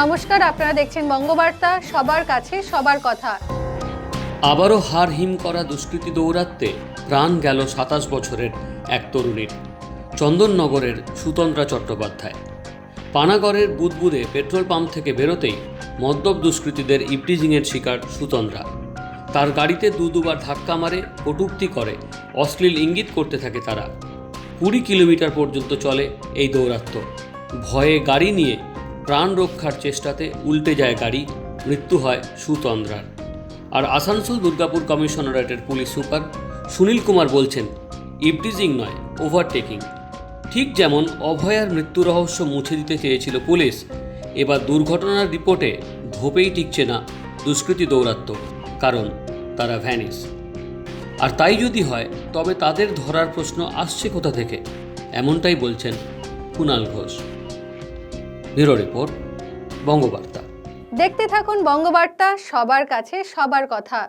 নমস্কার, আপনারা দেখছেন বঙ্গবার্তা, সবার কাছে সবার কথা। আবারও হার হিম করা দুষ্কৃতী দৌরাত্মে প্রাণ গেল সাতাশ বছরের এক তরুণীর, চন্দননগরের সুতন্দ্রা চট্টোপাধ্যায়। পানাগড়ের বুদবুদে পেট্রোল পাম্প থেকে বেরোতেই মদ্যপ দুষ্কৃতীদের ইপটিজিংয়ের শিকার সুতন্দ্রা। তার গাড়িতে দু দুবার ধাক্কা মারে, কটুক্তি করে, অশ্লীল ইঙ্গিত করতে থাকে তারা। কুড়ি কিলোমিটার পর্যন্ত চলে এই দৌরাত্ম্য ভয়ে গাড়ি নিয়ে প্রাণ রক্ষার চেষ্টাতে উল্টে যায় গাড়ি, মৃত্যু হয় সুতন্দ্রার। আর আসানসোল দুর্গাপুর কমিশনারেটের পুলিশ সুপার সুনীল কুমার বলছেন, ইপটিজিং নয়, ওভারটেকিং। ঠিক যেমন অভয়ার মৃত্যু রহস্য মুছে দিতে চেয়েছিল পুলিশ, এবার দুর্ঘটনার রিপোর্টে ধোপেই টিকছে না দুষ্কৃতী দৌরাত্ম্য কারণ তারা ভ্যানিস আর তাই যদি হয়, তবে তাদের ধরার প্রশ্ন আসছে কোথা থেকে? এমনটাই বলছেন Kunal Ghosh. Bureau report Bangabarta. দেখতে থাকুন বঙ্গবার্তা সবার কাছে সবার কথা।